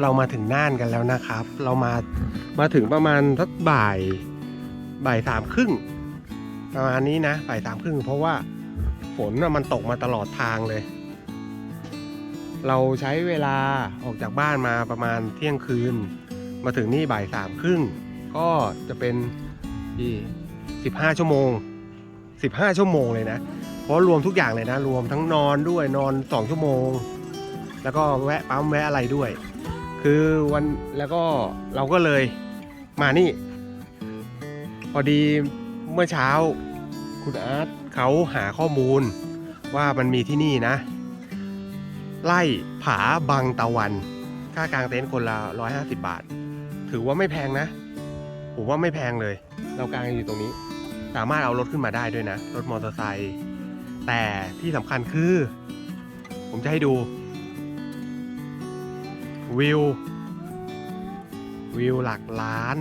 เรามาถึงน่านกันแล้วนะครับ เรามามาถึงประมาณสักบ่ายบ่ายสามครึ่งประมาณนี้นะบ่ายสามครึ่งเพราะว่าฝนมันตกมาตลอดทางเลย เราใช้เวลาออกจากบ้านมาประมาณเที่ยงคืน มาถึงนี่บ่ายสามครึ่งก็จะเป็นที่สิบห้าชั่วโมงสิบห้าชั่วโมงเลยนะเพราะรวมทุกอย่างเลยนะ รวมทั้งนอนด้วยนอนสองชั่วโมง แล้วก็แวะปั๊มแวะอะไรด้วย คือวันแล้วก็เราก็เลยมานี่ พอดีเมื่อเช้าคุณอาร์ตเขาหาข้อมูลว่ามันมีที่นี่นะ ไล่ผาบางตะวัน ค่ากลางเต็นท์คนละ 150 บาท ถือว่าไม่แพงนะ ผมว่าไม่แพงเลย เรากางอยู่ตรงนี้ สามารถเอารถขึ้นมาได้ด้วยนะ รถมอเตอร์ไซค์แต่ที่สำคัญคือ ผมจะให้ดู วิว วิวหลักล้าน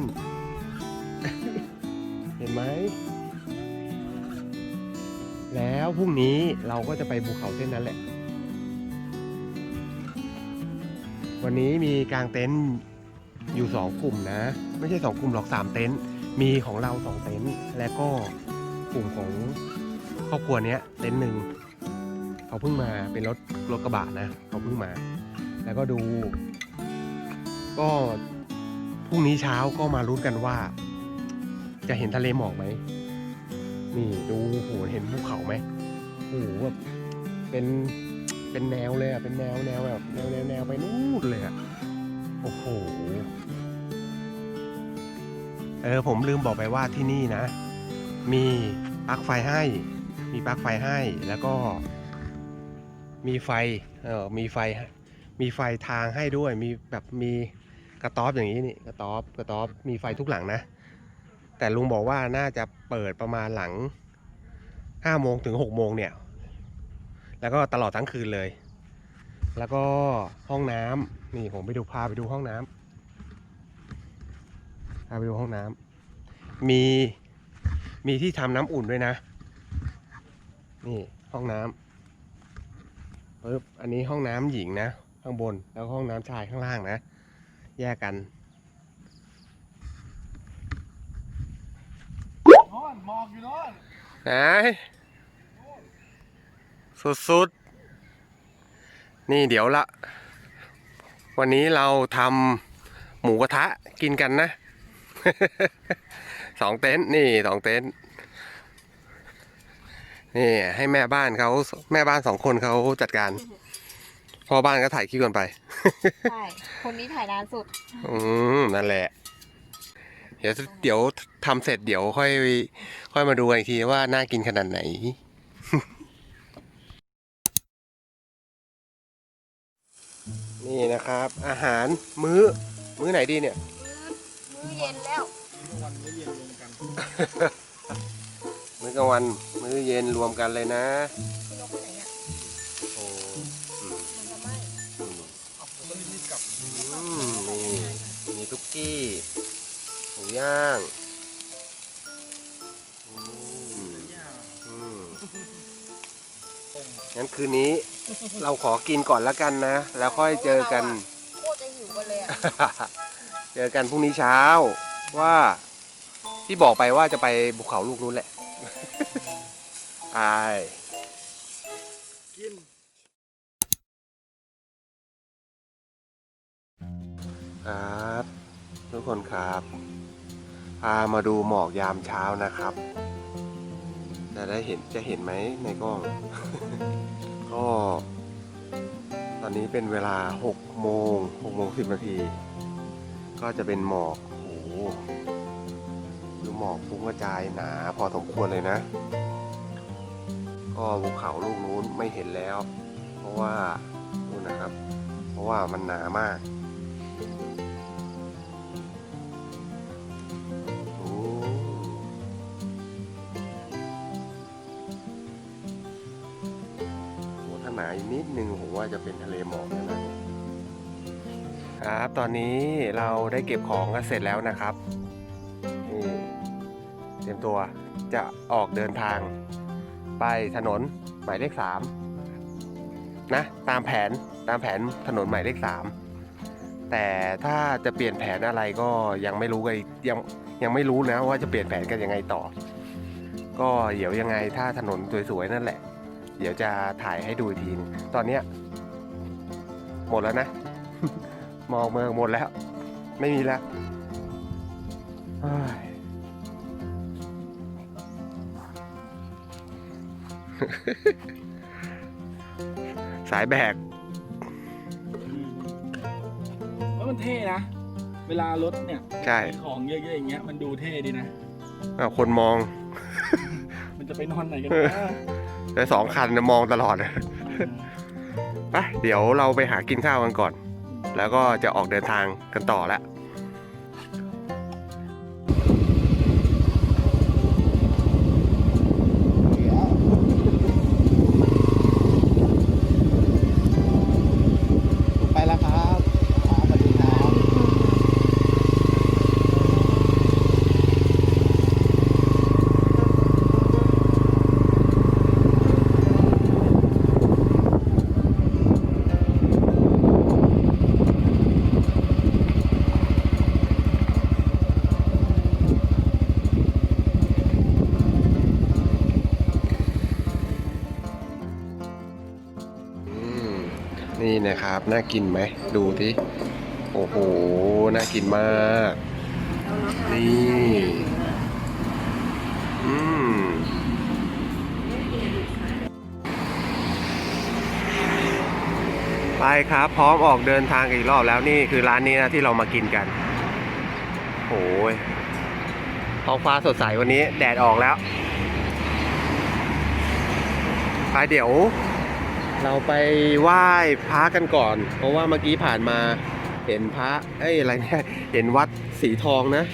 เห็นไหม แล้วพรุ่งนี้เราก็จะไปภูเขาเส้นนั้นแหละ วันนี้มีกางเต็นท์อยู่สองกลุ่มนะ ไม่ใช่สองกลุ่มหรอกสามเต็นท์มีของเราสองเต็นท์และก็กลุ่มของครอบครัวเนี้ยเต็นท์หนึ่งเขาเพิ่งมาเป็นรถรถกระบะนะเขาเพิ่งมา แล้วก็ดู ก็พรุ่งนี้เช้าก็มาลุ้นกันว่า จะเห็นทะเลหมอกไหมนี่ดูโหเห็นภูเขาไหมโอ้โหแบบเป็นเป็นแนวเลยอะเป็นแนวแนวแบบแนวแนวแนวไปนู่นเลยอะโอ้โหเออผมลืมบอกไปว่าที่นี่นะ มีปลั๊กไฟให้ มีปลั๊กไฟให้แล้วก็ มีไฟเออมีไฟมีไฟทางให้ด้วยมีแบบมี กระต๊อบอย่างนี้นี่กระต๊อบกระต๊อบมีไฟทุกหลังนะ แต่ลุงบอกว่าน่าจะเปิดประมาณหลังห้าโมงถึงหกโมงเนี่ย แล้วก็ตลอดทั้งคืนเลย แล้วก็ห้องน้ำนี่ผมไปดูพาไปดูห้องน้ำพาไปดูห้องน้ำมีมีที่ทำน้ำอุ่นด้วยนะ นี่ห้องน้ำปึ๊บอันนี้ห้องน้ำหญิงนะ ข้างบนแล้วห้องน้ำชายข้างล่างนะ แยกกันโน่นหมอกอยู่โน่นไหนสุดๆ นี่เดี๋ยวละ วันนี้เราทำหมูกระทะกินกันนะ สองเต็นท์นี่สองเต็นท์นี่ให้แม่บ้านเขาแม่บ้านสองคนเขาจัดการ พ่อบ้านก็ถ่ายคลิปกันไป ใช่คนนี้ถ่ายนานสุด อืมนั่นแหละ เดี๋ยวเดี๋ยวทำเสร็จเดี๋ยวค่อย ค่อยมาดูกันอีกทีว่าน่ากินขนาดไหน นี่นะครับ อาหารมื้อ มื้อไหนดีเนี่ย มื้อเย็นแล้ววันนี้เย็นรวมกันมื้อกลางวันมื้อเย็นรวมกันเลยนะ กกี้หมูย่างอืมย่าอืมต้มงั้นคืนนี้เราขอกินก่อนแล้วกันนะ แล้วค่อยเจอกันโคตรจะหิวกันเลยอะเจอกันพรุ่งนี้เช้าว่า ที่บอกไปว่าจะไปภูเขาลูกนู้นแหละไปกินครับ ทุกคนครับพามาดูหมอกยามเช้านะครับ จะได้เห็นจะเห็นไหมในกล้อง ก็ ตอนนี้เป็นเวลา6โมง6โมง10นาที ก็จะเป็นหมอกโอ้โหคือหมอกฟุ้งกระจายหนาพอสมควรเลยนะ ก็ภูเขาลูกนู้นไม่เห็นแล้ว เพราะว่านู่นนะครับ เพราะว่ามันหนามาก หนาอีกนิดนึงผมว่าจะเป็นทะเลหมอกนะเนี่ยครับตอนนี้เราได้เก็บของกันเสร็จแล้วนะครับนี่เตรียมตัวจะออกเดินทาง ไปถนนหมายเลขสามนะตามแผนตามแผนถนนหมายเลขสามแต่ถ้าจะเปลี่ยนแผนอะไรก็ยังไม่รู้กันยังยังไม่รู้นะว่าจะเปลี่ยนแผนกันยังไงต่อ ก็เดี๋ยวยังไงถ้าถนนสวยๆนั่นแหละ เดี๋ยวจะถ่ายให้ดูอีกทีนึงตอนเนี้ยหมดแล้วนะ มองเมืองหมดแล้ว ไม่มีแล้วเฮ้ยสายแบกแล้วมันเท่นะ เวลารถเนี่ยใช่ มีของเยอะๆอย่างเงี้ยมันดูเท่ดีนะ อ้าวคนมอง มันจะไปนอนไหนกันนะ แต่สองคันมองตลอดไปเดี๋ยวเราไปหากินข้าวกันก่อน แล้วก็จะออกเดินทางกันต่อแล้ว นี่นะครับ น่ากินไหม ดูที่โอ้โห น่ากินมาก นี่ อืมไปครับ พร้อมออกเดินทางอีกรอบแล้วนี่คือร้านนี้นะที่เรามากินกันโอ้ยท้องฟ้าสดใสวันนี้แดดออกแล้วไปเดี๋ยว เราไปไหว้พระกันก่อน เพราะว่าเมื่อกี้ผ่านมาเห็นพระเอ้ยอะไรเนี่ยเห็นวัดสีทองนะ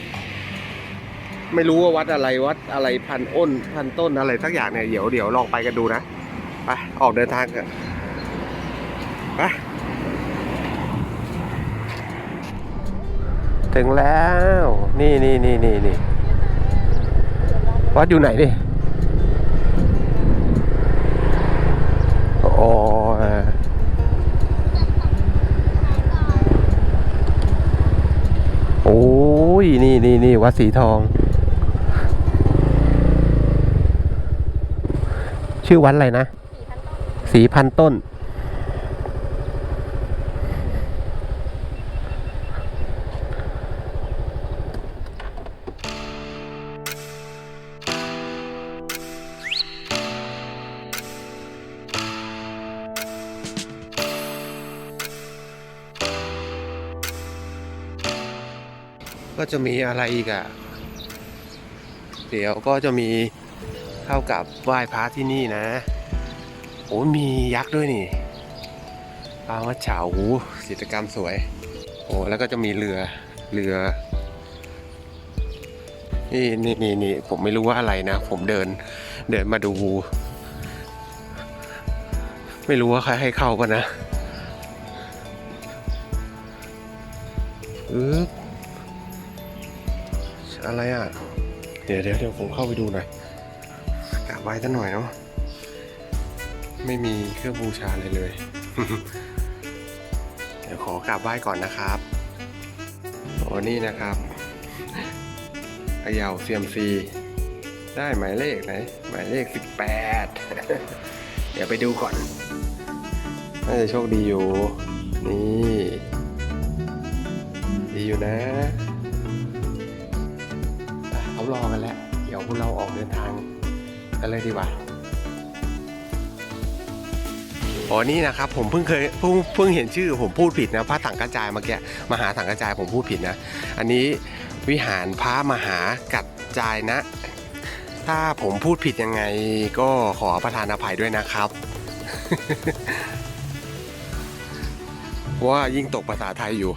ไม่รู้ว่าวัดอะไรวัดอะไรพันอ้น พันต้นอะไรสักอย่างเนี่ยเดี๋ยวเดี๋ยวลองไปกันดูนะไปออกเดินทางกันไปถึงแล้ว นี่นี่นี่นี่นี่วัดอยู่ไหนดิ อ๋อโอ้ย นี่นี่นี่ วัดสีทอง ชื่อวัดอะไรนะ สีพันต้น ก็จะมีอะไรอีกอะ่ะเดี๋ยวก็จะมีเท่ากับไหว้พระที่นี่นะโอ้มียักษ์ด้วยนี่ปางวัดเฉาโอ้จิตรกรรมสวย โอ้แล้วก็จะมีเรือเรือ นี่นี่นี่นี่ผมไม่รู้ว่าอะไรนะ ผมเดิน เดินมาดู ไม่รู้ว่าใครให้เข้าปะนะอึ๊บ อะไรอะ เดี๋ยวเดี๋ยวเดี๋ยวผมเข้าไปดูหน่อยกราบไหว้ท่านหน่อยเนาะ ไม่มีเครื่องบูชาอะไรเลย เดี๋ยวขอกราบไหว้ก่อนนะครับ โอ้นี่นะครับเขย่าเซียมซี ได้หมายเลขไหน หมายเลข 18 เดี๋ยวไปดูก่อน น่าจะโชคดีอยู่ นี่ ดีอยู่นะ รอกันแล้ว เดี๋ยวพวกเราออกเดินทางกันเลยดีกว่าอ๋อนี่นะครับผมเพิ่งเคยเพิ่งเพิ่งเห็นชื่อผมพูดผิดนะพระถังกระจายเมื่อกี้มหาถังกระจายผมพูดผิดนะ อันนี้วิหารพระมหากัจจายนะ ถ้าผมพูดผิดยังไงก็ขอประทานอภัยด้วยนะครับเพราะว่ายิ่งตกภาษาไทยอยู่